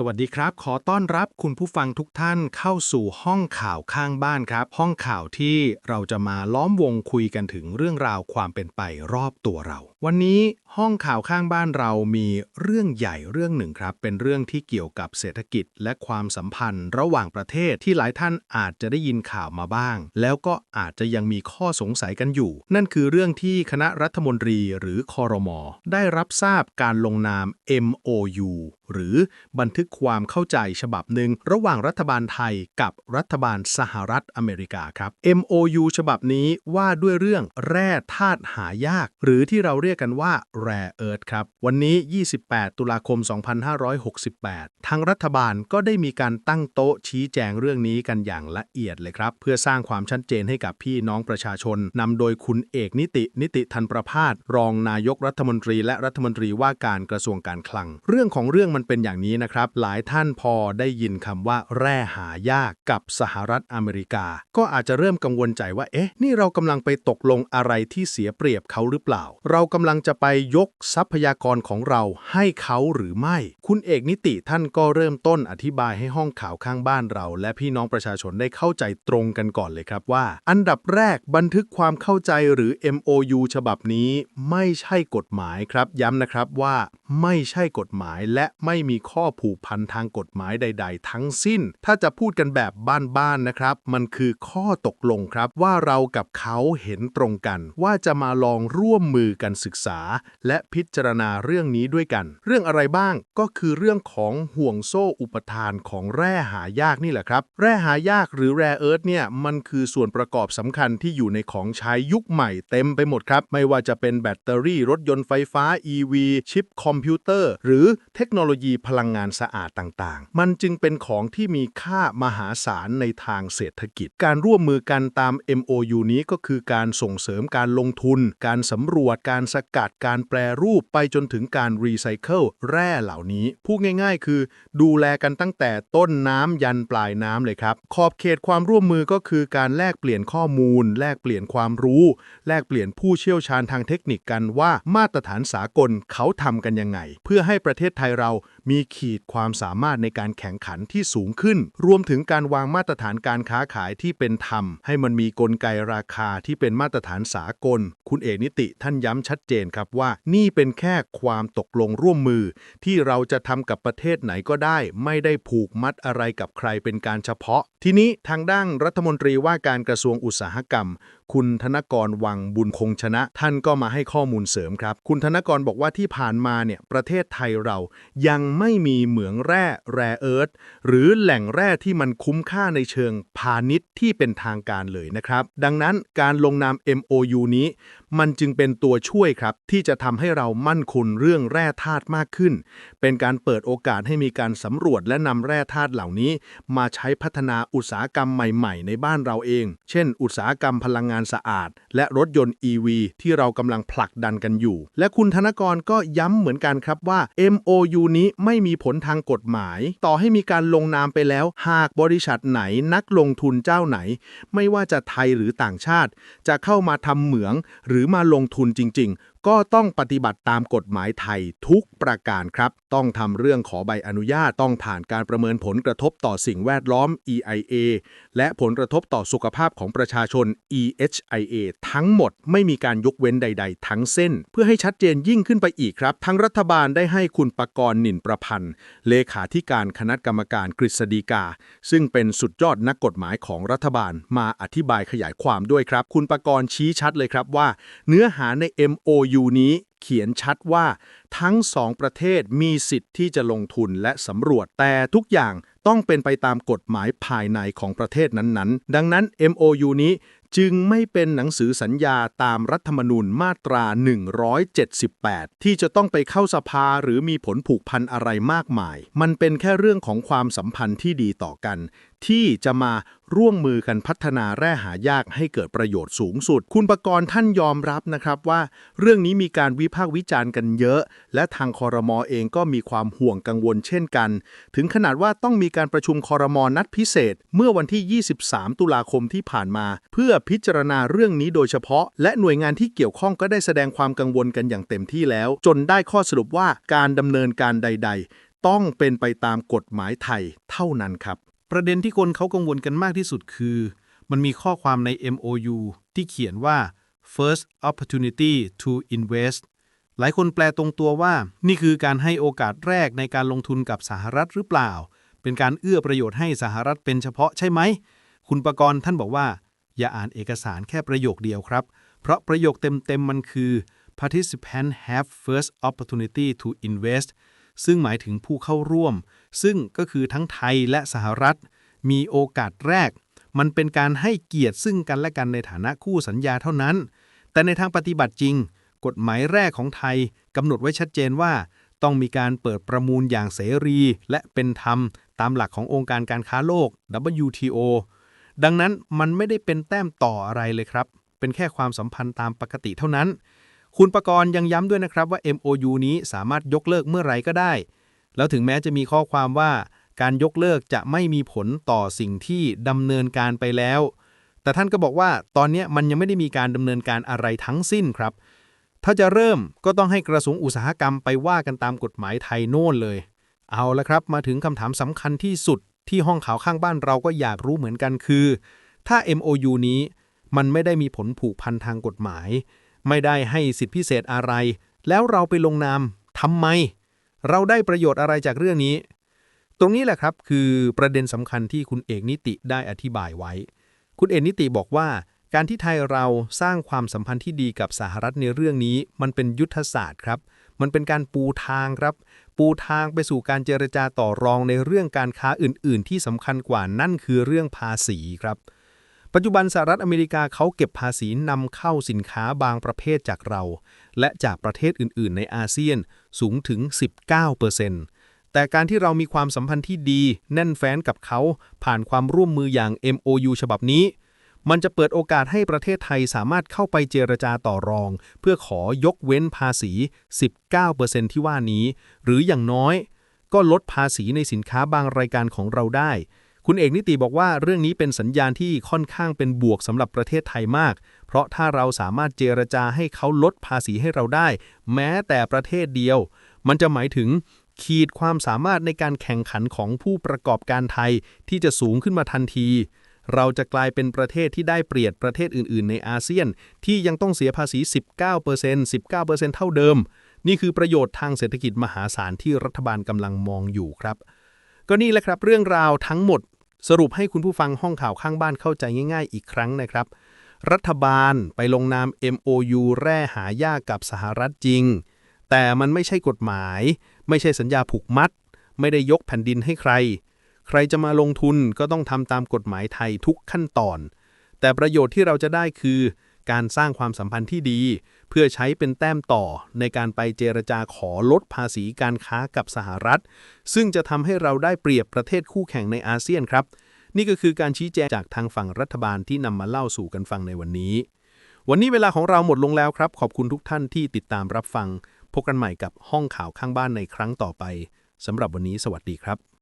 สวัสดีครับ ขอต้อนรับคุณผู้ฟังทุกท่านเข้าสู่ห้องข่าวข้างบ้านครับ ห้องข่าวที่เราจะมาล้อมวงคุยกันถึงเรื่องราวความเป็นไปรอบตัวเรา วันนี้ห้องข่าวข้างบ้านเรามีเรื่องใหญ่เรื่องหนึ่งครับ เป็นเรื่องที่เกี่ยวกับเศรษฐกิจและความสัมพันธ์ ระหว่างประเทศที่หลายท่านอาจจะได้ยินข่าวมาบ้าง แล้วก็อาจจะยังมีข้อสงสัยกันอยู่ นั่นคือเรื่องที่คณะรัฐมนตรีหรือคอรมอได้รับทราบการลงนาม MOU หรือบันทึกความเข้าใจฉบับหนึ่งระหว่างรัฐบาลไทยกับรัฐบาลสหรัฐอเมริกาครับ MOU ฉบับนี้ว่าด้วยเรื่องแร่ธาตุหายาก หรือที่เราเรียกกันว่า Rare Earth ครับ วันนี้ 28 ตุลาคม 2568 ทางรัฐบาลก็ได้มีการตั้งโต๊ะชี้แจงเรื่องนี้กันอย่างละเอียดเลยครับ เพื่อสร้างความชัดเจนให้กับพี่น้องประชาชนนำโดยคุณเอกนิตินิติทันประพาสรองนายกรัฐมนตรี และรัฐมนตรีว่าการกระทรวงการคลัง เรื่องของเรื่องมันเป็นอย่างนี้นะครับ หลายท่านพอได้ยินคำว่าแร่หายากกับสหรัฐอเมริกา ก็อาจจะเริ่มกังวลใจว่า เอ๊ะ นี่เรากำลังไปตกลงอะไรที่เสียเปรียบเขาหรือเปล่า เรากำลังจะไปยกทรัพยากรของเราให้เขาหรือไม่ คุณเอกนิติท่านก็เริ่มต้นอธิบายให้ห้องข่าวข้างบ้านเรา และพี่น้องประชาชนได้เข้าใจตรงกันก่อนเลยครับว่า อันดับแรกบันทึกความเข้าใจหรือ MOU ฉบับนี้ ไม่ใช่กฎหมายครับ ย้ำนะครับว่าไม่ใช่กฎหมายและไไม่มีข้อผูกพันทางกฎหมายใด ๆ ทั้งสิ้น ถ้าจะพูดกันแบบบ้านๆนะครับ มันคือข้อตกลงครับ ว่าเรากับเขาเห็นตรงกัน ว่าจะมาลองร่วมมือกันศึกษา และพิจารณาเรื่องนี้ด้วยกัน เรื่องอะไรบ้างก็คือเรื่องของห่วงโซ่อุปทานของแร่หายากนี่แหละครับ แร่หายากหรือแร่เอิร์ธเนี่ยมันคือส่วนประกอบสำคัญที่อยู่ในของใช้ยุคใหม่เต็มไปหมดครับ ไม่ว่าจะเป็นแบตเตอรี่รถยนต์ไฟฟ้า EV ชิปคอมพิวเตอร์ หรือเทคโนโลยีพลังงานสะอาดต่างๆ มันจึงเป็นของที่มีค่ามหาศาลในทางเศรษฐกิจ การร่วมมือกันตาม MOU นี้ก็คือการส่งเสริมการลงทุน การสำรวจ การสกัด การแปรรูปไปจนถึงการรีไซเคิลแร่เหล่านี้ พูดง่ายๆ คือ ดูแลกันตั้งแต่ต้นน้ำยันปลายน้ำเลยครับ ขอบเขตความร่วมมือก็คือการแลกเปลี่ยนข้อมูล แลกเปลี่ยนความรู้ แลกเปลี่ยนผู้เชี่ยวชาญทางเทคนิคกันว่ามาตรฐานสากลเขาทำกันยังไง เพื่อให้ประเทศไทยเรา มีขีดความสามารถในการแข่งขันที่สูงขึ้น รวมถึงการวางมาตรฐานการค้าขายที่เป็นธรรม ให้มันมีกลไกราคาที่เป็นมาตรฐานสากล คุณเอกนิติท่านย้ำชัดเจนครับว่า นี่เป็นแค่ความตกลงร่วมมือ ที่เราจะทำกับประเทศไหนก็ได้ ไม่ได้ผูกมัดอะไรกับใครเป็นการเฉพาะ ทีนี้ทางด้านรัฐมนตรีว่าการกระทรวงอุตสาหกรรม คุณธนกรวังบุญคงชนะ ท่านก็มาให้ข้อมูลเสริมครับ คุณธนกรบอกว่าที่ผ่านมาเนี่ยประเทศไทยเรายังไม่มีเหมืองแร่แร่เอิร์ธหรือแหล่งแร่ที่มันคุ้มค่าในเชิงพาณิชย์ที่เป็นทางการเลยนะครับ ดังนั้นการลงนาม MOU นี้มันจึงเป็นตัวช่วยครับ ที่จะทำให้เรามั่นคงเรื่องแร่ธาตุมากขึ้น เป็นการเปิดโอกาสให้มีการสำรวจและนำแร่ธาตุเหล่านี้ มาใช้พัฒนาอุตสาหกรรมใหม่ ๆ ในบ้านเราเอง เช่น อุตสาหกรรมพลังงานสะอาด และรถยนต์ EV ที่เรากำลังผลักดันกันอยู่ และคุณธนกรก็ย้ำเหมือนกันครับว่า MOU นี้ไม่มีผลทางกฎหมาย ต่อให้มีการลงนามไปแล้ว หากบริษัทไหนนักลงทุนเจ้าไหน ไม่ว่าจะไทยหรือต่างชาติ จะเข้ามาทำเหมืองหรือือมาลงทุนจริงๆ ก็ต้องปฏิบัติตามกฎหมายไทยทุกประการครับ ต้องทำเรื่องขอใบอนุญาตต้องผ่านการประเมินผลกระทบต่อสิ่งแวดล้อม EIA และผลกระทบต่อสุขภาพของประชาชน EHIA ทั้งหมดไม่มีการยกเว้นใด ๆ ทั้งเส้น เพื่อให้ชัดเจนยิ่งขึ้นไปอีกครับ ทั้งรัฐบาลได้ให้คุณประกรณ์นินประพันธ์ เลขาธิการคณะกรรมการกฤษฎีกา ซึ่งเป็นสุดยอดนักกฎหมายของรัฐบาลมาอธิบายขยายความด้วยครับ คุณประกรณ์ชี้ชัดเลยครับว่า เนื้อหาใน MOU นี้ เขียนชัดว่าทั้งสองประเทศมีสิทธิ์ที่จะลงทุนและสำรวจ แต่ทุกอย่างต้องเป็นไปตามกฎหมายภายในของประเทศนั้นๆ ดังนั้น MOU นี้จึงไม่เป็นหนังสือสัญญาตามรัฐธรรมนูญมาตรา 178 ที่จะต้องไปเข้าสภาหรือมีผลผูกพันอะไรมากมาย มันเป็นแค่เรื่องของความสัมพันธ์ที่ดีต่อกัน ที่จะมาร่วมมือกันพัฒนาแร่หายากให้เกิดประโยชน์สูงสุด คุณประกรณ์ท่านยอมรับนะครับว่า เรื่องนี้มีการวิพากษ์วิจารณ์กันเยอะ และทางคอรมอเองก็มีความห่วงกังวลเช่นกัน ถึงขนาดว่าต้องมีการประชุมคอรมอนัดพิเศษ เมื่อวันที่ 23 ตุลาคมที่ผ่านมา เพื่อพิจารณาเรื่องนี้โดยเฉพาะ และหน่วยงานที่เกี่ยวข้องก็ได้แสดงความกังวลกันอย่างเต็มที่แล้ว จนได้ข้อสรุปว่าการดำเนินการใด ๆ ต้องเป็นไปตามกฎหมายไทยเท่านั้นครับ ประเด็นที่คนเขากังวลกันมากที่สุดคือ มันมีข้อความใน MOU ที่เขียนว่า first opportunity to invest หลายคนแปลตรงตัวว่า นี่คือการให้โอกาสแรกในการลงทุนกับสหรัฐหรือเปล่า เป็นการเอื้อประโยชน์ให้สหรัฐเป็นเฉพาะใช่ไหม คุณประกรณ์ท่านบอกว่า อย่าอ่านเอกสารแค่ประโยคเดียวครับ เพราะประโยคเต็มๆมันคือ participant have first opportunity to invest ซึ่งหมายถึงผู้เข้าร่วม ซึ่งก็คือทั้งไทยและสหรัฐ มีโอกาสแรก มันเป็นการให้เกียรติซึ่งกันและกันในฐานะคู่สัญญาเท่านั้น แต่ในทางปฏิบัติจริง กฎหมายแรกของไทยกำหนดไว้ชัดเจนว่า ต้องมีการเปิดประมูลอย่างเสรี และเป็นธรรม ตามหลักขององค์การการค้าโลก WTO ดังนั้นมันไม่ได้เป็นแต้มต่ออะไรเลยครับ เป็นแค่ความสัมพันธ์ตามปกติเท่านั้น คุณประกรณ์ยังย้ำด้วยนะครับว่า MOU นี้สามารถยกเลิกเมื่อไรก็ได้ แล้วถึงแม้จะมีข้อความว่าการยกเลิกจะไม่มีผลต่อสิ่งที่ดำเนินการไปแล้ว แต่ท่านก็บอกว่าตอนนี้มันยังไม่ได้มีการดำเนินการอะไรทั้งสิ้นครับ ถ้าจะเริ่มก็ต้องให้กระทรวงอุตสาหกรรมไปว่ากันตามกฎหมายไทยโน่นเลย เอาละครับมาถึงคำถามสำคัญที่สุดที่ห้องข่าวข้างบ้านเราก็อยากรู้เหมือนกันคือ ถ้า MOU นี้มันไม่ได้มีผลผูกพันทางกฎหมาย ไม่ได้ให้สิทธิพิเศษอะไร แล้วเราไปลงนามทำไม เราได้ประโยชน์อะไรจากเรื่องนี้ ตรงนี้แหละครับคือประเด็นสำคัญที่คุณเอกนิติได้อธิบายไว้ คุณเอกนิติบอกว่า การที่ไทยเราสร้างความสัมพันธ์ที่ดีกับสหรัฐในเรื่องนี้ มันเป็นยุทธศาสตร์ครับ มันเป็นการปูทางครับ ปูทางไปสู่การเจรจาต่อรองในเรื่องการค้าอื่น ๆ ที่สำคัญกว่านั่นคือเรื่องภาษีครับ ปัจจุบันสหรัฐอเมริกาเขาเก็บภาษีนำเข้าสินค้าบางประเภทจากเรา และจากประเทศอื่น ๆ ในอาเซียนสูงถึง 19%แต่การที่เรามีความสัมพันธ์ที่ดี แน่นแฟ้นกับเขา ผ่านความร่วมมืออย่าง MOU ฉบับนี้ มันจะเปิดโอกาสให้ประเทศไทยสามารถเข้าไปเจรจาต่อรอง เพื่อขอยกเว้นภาษี 19%ที่ว่านี้ หรืออย่างน้อย ก็ลดภาษีในสินค้าบางรายการของเราได้ คุณเอกนิติบอกว่าเรื่องนี้เป็นสัญญาณที่ค่อนข้างเป็นบวกสำหรับประเทศไทยมาก เพราะถ้าเราสามารถเจรจาให้เขาลดภาษีให้เราได้ แม้แต่ประเทศเดียว มันจะหมายถึงขีดความสามารถในการแข่งขันของผู้ประกอบการไทยที่จะสูงขึ้นมาทันที เราจะกลายเป็นประเทศที่ได้เปรียบประเทศอื่น ๆ ในอาเซียน ที่ยังต้องเสียภาษี 19% 19%เท่าเดิม นี่คือประโยชน์ทางเศรษฐกิจมหาศาลที่รัฐบาลกำลังมองอยู่ครับ ก็นี่แหละครับเรื่องราวทั้งหมด สรุปให้คุณผู้ฟังห้องข่าวข้างบ้านเข้าใจง่าย ๆ อีกครั้งนะครับ รัฐบาลไปลงนาม MOU แร่หายากกับสหรัฐจริง แต่มันไม่ใช่กฎหมาย ไม่ใช่สัญญาผูกมัด ไม่ได้ยกแผ่นดินให้ใคร ใครจะมาลงทุนก็ต้องทำตามกฎหมายไทยทุกขั้นตอน แต่ประโยชน์ที่เราจะได้คือ การสร้างความสัมพันธ์ที่ดี เพื่อใช้เป็นแต้มต่อในการไปเจรจาขอลดภาษีการค้ากับสหรัฐ ซึ่งจะทำให้เราได้เปรียบประเทศคู่แข่งในอาเซียนครับ นี่ก็คือการชี้แจงจากทางฝั่งรัฐบาลที่นำมาเล่าสู่กันฟังในวันนี้ วันนี้เวลาของเราหมดลงแล้วครับ ขอบคุณทุกท่านที่ติดตามรับฟัง พบกันใหม่กับห้องข่าวข้างบ้านในครั้งต่อไปสำหรับวันนี้สวัสดีครับ